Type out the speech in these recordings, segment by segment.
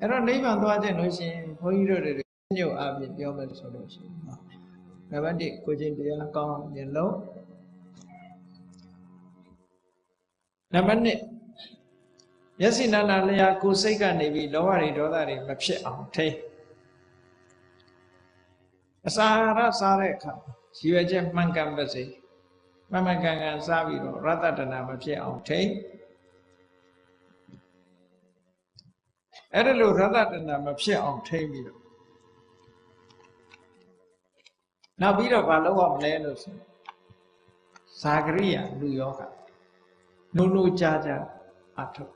အဲ့တော့နိဗ္ဗာန်သွားခြင်းလို့ရှိရင်ဘုန်းကြီးတို့တွေညုတ်အပြင်ပြောမယ်ဆိုလို့ရှိရင်နံပါတ်1ကိုချင်းတရားကောင်းရင်လုံးနံပါတ်2မျက်စိနာနာလျာကိုယ်စိတ်ကနေပြီးလောဘတွေဒေါသတွေမဖြစ်အောင်ထိအစာရစားတဲ့အခါရည်ရွယ်ချက်မှန်ကန်ပါစေမှန်မှန်ကန်ကန်စားပြီးတော့ရတ္တတနာမဖြစ်အောင်ထိ အဲ့ဒါလို့ရတ္တတနာမဖြစ်အောင်ထိပြီးတော့နောက်ပြီးတော့ဘာလုပ်ရမလဲလို့ဆိုဇာကရိယာလူယောဂနုံနုံကြာကြာအထုတ်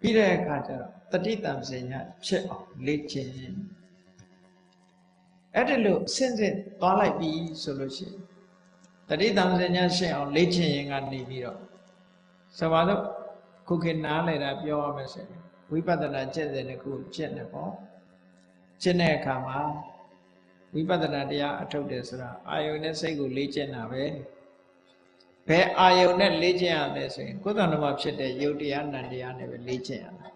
ပြီးတဲ့အခါကျတော့တတိတံစင်ညာဖြစ်အောင်လေ့ကျင့်အဲ့ဒီလိုဆင့်ဆင့်သွားလိုက်ပြီဆိုလို့ရှိရင်တတိတံစင်ညာရှင်းအောင်လေ့ကျင့်ရင်ကနေပြီးတော့ဆိုပါတော့ခုခေတ်နားလည်တာပြောရမယ်ဆိုရင် ဝိပဿနာကျင့်တဲ့ခုကျင့်တယ်ပေါ့ကျင့်တဲ့အခါမှာဝိပဿနာတရားအထုတ်တယ်ဆိုတာအာယုန်နဲ့စိတ်ကိုလေ့ကျင့်တာပဲဘယ်အာယုန်နဲ့လေ့ကျင့်ရလဲဆိုရင်ကိုယ်တဏ္ဍမှာဖြစ်တဲ့ယုတ်တရားနံတရားနဲ့ပဲလေ့ကျင့်ရတာ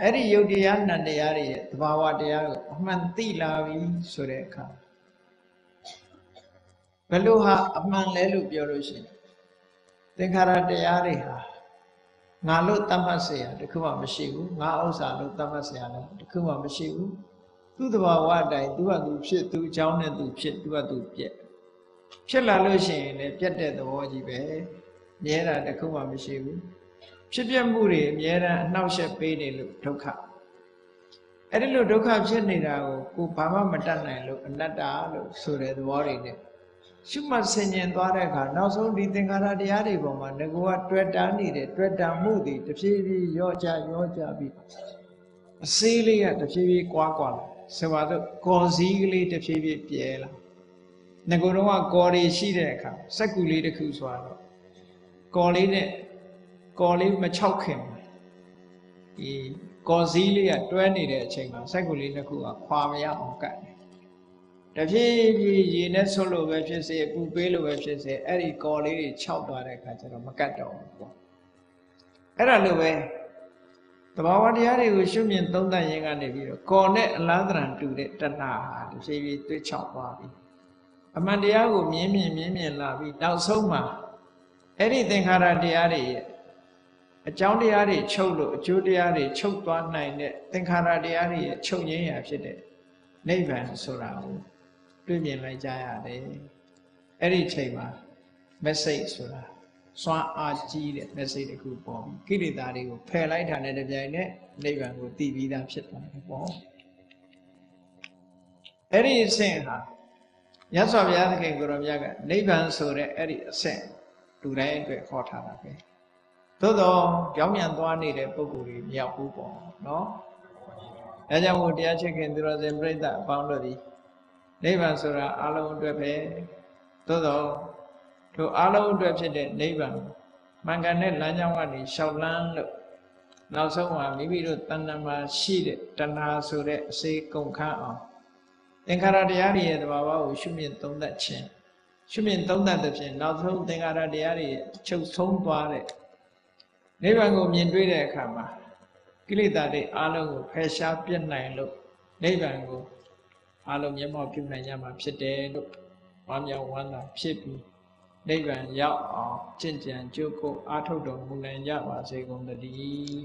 အဲ့ဒီယုတ်တရားနံတရားတွေရဲ့သဘာဝတရားကိုအမှန်သိလာပြီဆိုတဲ့အခါဘယ်လိုဟာအမှန်လဲလို့ပြောလို့ရှိရင်သင်္ခါရတရားတွေဟာ ငါလို့တတ်မှတ်เสียတခုမှမရှိဘူးငါဥစ္စာလို့တတ်မှတ်เสียလည်းတခုမှမရှိဘူးသူ့တဘာဝအတိုင်းသူကသူဖြစ်သူအကြောင်းနဲ့သူဖြစ်သူကသူပြက်ဖြစ်လာလို့ရှိရင်လည်းပြက်တဲ့သဘောကြီးပဲမြဲတာတခုမှမရှိဘူးဖြစ်ပြမှုတွေအများအားအနှောက်အယှက်ပေးနေလို့ဒုက္ခအဲ့ဒီလိုဒုက္ခဖြစ်နေတာကိုကိုဘာမှမတတ်နိုင်လို့အနတ္တလို့ဆိုတဲ့သဘောတွေနဲ့ ရှုမှတ်ဆင်ញင်သွားတဲ့အခါနောက်ဆုံးဒီသင်္ခါရတရားတွေပေါ်မှာငကောကတွေ့တာနေတဲ့တွေ့တာမှုတွေတဖြည်းဖြည်းရောကြရောကြပြီးအစေးလေးကတဖြည်းဖြည်းကွာကွာလာဆိုပါတော့ကော်စည်းကလေးတဖြည်းဖြည်းပြဲလာငကောတော့ကော်တွေရှိတဲ့အခါစက်ကူလေးတစ်ခုဆိုတော့ကော်လေးနဲ့ကော်လေးမချောက်ခင်ဒီကော်စည်းလေးကတွဲနေတဲ့အချိန်မှာစက်ကူလေးတစ်ခုကခွာမရအောင်ကတ်တယ် တဖြည်းဖြည်းရေနဲ့ဆွလို့ပဲဖြစ်စေပူပေးလို့ပဲဖြစ်စေအဲ့ဒီကော်လေးတွေခြောက်သွားတဲ့အခါကျတော့မကတ်တော့ဘူးပေါ့အဲ့ဒါလိုပဲတဘာဝတရားတွေကိုရှုမြင်သုံးသပ်ရင်းကနေပြီးတော့ကော်နဲ့အလားတရံတူတဲ့တဏှာဟာတဖြည်းဖြည်းတွေးချောက်သွားပြီအမှန်တရားကိုမြင်မြင်မြင်မြင်လာပြီးနောက်ဆုံးမှာအဲ့ဒီသင်္ခါရတရားတွေရဲ့အကြောင်းတရားတွေချုပ်လို့အကျိုးတရားတွေချုပ်သွားနိုင်တဲ့သင်္ခါရတရားတွေရဲ့ချုပ်ငြိမ်းရာဖြစ်တဲ့နိဗ္ဗာန်ဆိုတာကိုတွေ့ မြင်လိုက်ကြရတယ်အဲ့ဒီချိန်မှာ message ဆိုတာစွမ်းအားကြီးတဲ့ message တခုပေါ်ပြီးကိလေသာတွေကိုဖယ်လိုက်တာနဲ့တပြိုင်နက်နိဗ္ဗာန်ကိုတည်ပြီးသားဖြစ်သွားတယ်ပေါ့အဲ့ဒီအဆင့်ဟာမြတ်စွာဘုရားသခင်ကိုရောမြတ်ကနိဗ္ဗာန်ဆိုတဲ့အဲ့ဒီအဆင့်လူတိုင်းအတွက်ဟောထားတာပဲသို့တော့ကြောင်းမြန်သွားနေတဲ့ပုံကိုယ်ကြီးမရောက်ဘူးပေါ့နော်အဲကြောင့်မို့တရားချစ်ခင်သူတော်စင်ပြိဿအပေါင်းတို့ဒီ နိဗ္ဗာန်ဆိုတာအလုံးအတွက်ပဲသို့တော့တို့အလုံးအတွက်ဖြစ်တဲ့နိဗ္ဗာန်မှန်ကန်တဲ့လမ်းကြောင်းကနေလျှောက်လန်းလို့နောက်ဆုံးမှာမိမိတို့တဏ္ဍမှာရှိတဲ့တဏှာဆိုတဲ့အစေကုန်ခန်းအောင်သင်္ခါရတရားတွေရဲ့သဘာဝကိုရှုမြင်သုံးသပ်ခြင်းရှုမြင်သုံးသပ်တဲ့ဖြင့်နောက်ဆုံးသင်္ခါရတရားတွေချုပ်ဆုံးသွားတဲ့နိဗ္ဗာန်ကိုမြင်တွေ့တဲ့အခါမှာကိလေသာတွေအလုံးကိုဖယ်ရှားပြစ်နိုင်လို့နိဗ္ဗာန်ကို အလုံးမျက်မှောက်ပြုနိုင်ကြမှာဖြစ်တယ်လို့ဝမ်းမြောက်ဝမ်းသာဖြစ်ပြီးနိဗ္ဗာန်ရောက်အောင်ကျင့်ကြံကြိုးကိုအားထုတ်တော်မူနိုင်ကြပါစေကုန်သတည်း